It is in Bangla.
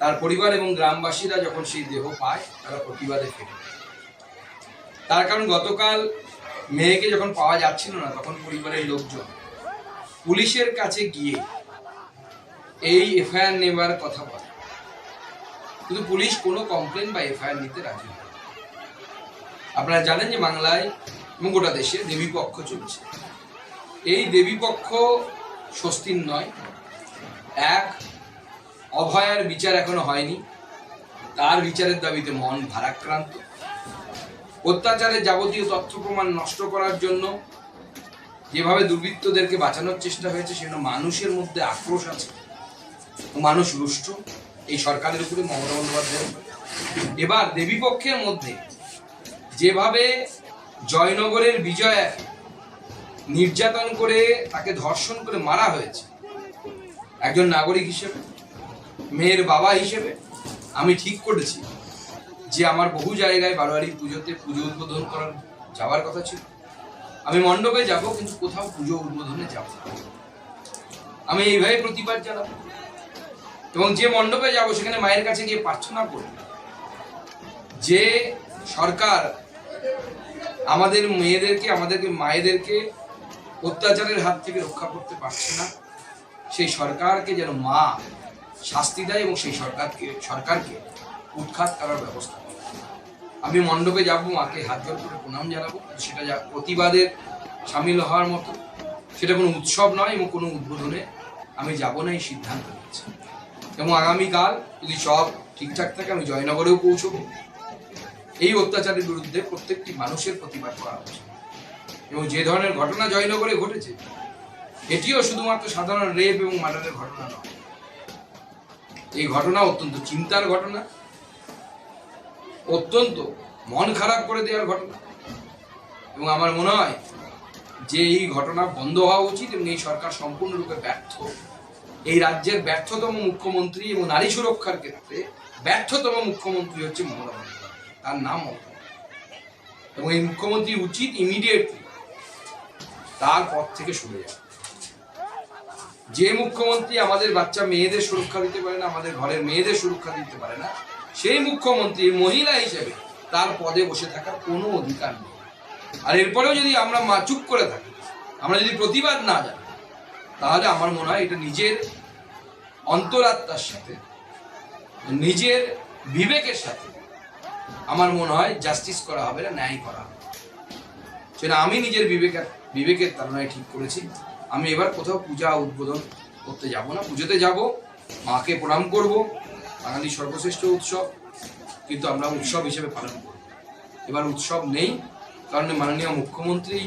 তার পরিবার এবং গ্রামবাসীরা যখন সেই দেহ পায়, তারা প্রতিবাদে ফেরে তার কারণ গতকাল মেয়েকে যখন পাওয়া যাচ্ছিল না, তখন পরিবারের লোকজন পুলিশের কাছে গিয়ে এই এফআইআর নেবার কথা বলে। কিন্তু পুলিশ কোনো কমপ্লেন বা এফআইআর নিতে রাজি নয় আপনারা জানেন যে বাংলায় এবং গোটা দেশে দেবীপক্ষ চলছে। এই দেবীপক্ষ স্বস্তির নয়, এক অভয়ার বিচার এখনও হয়নি। তার বিচারের দাবিতে মন ভারাক্রান্ত। অত্যাচারের যাবতীয় তথ্য প্রমাণ নষ্ট করার জন্য যেভাবে দুর্বৃত্তদেরকে বাঁচানোর চেষ্টা হয়েছে, সেজন্য মানুষের মধ্যে আক্রোশ আছে। মানুষ রুষ্ট। এই সরকারের উপরে মমতা বন্দ্যোপাধ্যায়ের উপরে। এবার দেবীপক্ষের মধ্যে যেভাবে জয়নগরের বিজয় নির্যাতন করে তাকে ধর্ষণ করে মারা হয়েছে, একজন নাগরিক হিসেবে মেয়ের বাবা হিসেবে আমি ঠিক করেছি যে আমার বহু জায়গায় বারোয়ারি পুজোতে পুজো উদ্বোধন করার যাওয়ার কথা ছিল আমি মণ্ডপে যাব কিন্তু কোথাও পুজো উদ্বোধনে যাব। আমি এইভাবে প্রতিবাদ জানাব এবং যে মণ্ডপে যাব সেখানে মায়ের কাছে গিয়ে প্রার্থনা করব যে সরকার আমাদের মেয়েদেরকে, আমাদেরকে মায়েদেরকে অত্যাচারের হাত থেকে রক্ষা করতে পারছে না সেই সরকারকে যেন মা শাস্তি দেয় এবং সেই সরকারকে সরকারকে উৎখাত করার ব্যবস্থা করে। আমি মণ্ডপে যাব, মাকে হাত জোর করে প্রণাম জানাব সেটা যা প্রতিবাদের সামিল হওয়ার মতো, সেটা কোনো উৎসব নয় এবং কোনো উদ্বোধনে আমি যাব না এই সিদ্ধান্ত নিয়েছি। এবং আগামীকাল যদি সব ঠিকঠাক থাকে, আমি জয়নগরেও পৌঁছবো। এই অত্যাচারের বিরুদ্ধে প্রত্যেকটি মানুষের প্রতিবাদ করা উচিত। এবং যে ধরনের ঘটনা জয়নগরে ঘটেছে, এটিও শুধুমাত্র সাধারণ রেপ এবং মার্ডারের ঘটনা নয় এই ঘটনা অত্যন্ত চিন্তার ঘটনা। অত্যন্ত মন খারাপ করে দেওয়ার ঘটনা। এবং আমার মনে হয় যে এই ঘটনা বন্ধ হওয়া উচিত এবং এই সরকার সম্পূর্ণরূপে ব্যর্থ। এই রাজ্যের ব্যর্থতম মুখ্যমন্ত্রী এবং নারী সুরক্ষার ক্ষেত্রে ব্যর্থতম মুখ্যমন্ত্রী হচ্ছে মমতা বন্দ্যোপাধ্যায়। তার নাম এবং এই মুখ্যমন্ত্রী উচিত ইমিডিয়েটলি তার পথ থেকে সরে যাওয়া। যে মুখ্যমন্ত্রী আমাদের বাচ্চা মেয়েদের সুরক্ষা দিতে পারে না, আমাদের ঘরের মেয়েদের সুরক্ষা দিতে পারে না, সেই মুখ্যমন্ত্রী মহিলা হিসেবে তার পদে বসে থাকার কোনো অধিকার নেই। আর এরপরেও যদি আমরা মা, চুপ করে থাকি, আমরা যদি প্রতিবাদ না জানাই, তাহলে আমার মনে হয় এটা নিজের অন্তরাত্মার সাথে, নিজের বিবেকের সাথে আমার মনে হয় জাস্টিস করা হবে না, ন্যায় করা হবে। সেটা আমি নিজের বিবেকের বিবেকের তারণায় ঠিক করেছি। আমি এবার কোথাও পূজা উদ্বোধন করতে যাব না। পুজোতে যাব, মাকে প্রণাম করব বাঙালির সর্বশ্রেষ্ঠ উৎসব, কিন্তু আমরা উৎসব হিসেবে পালন করব। এবার উৎসব নেই, কারণ মাননীয় মুখ্যমন্ত্রী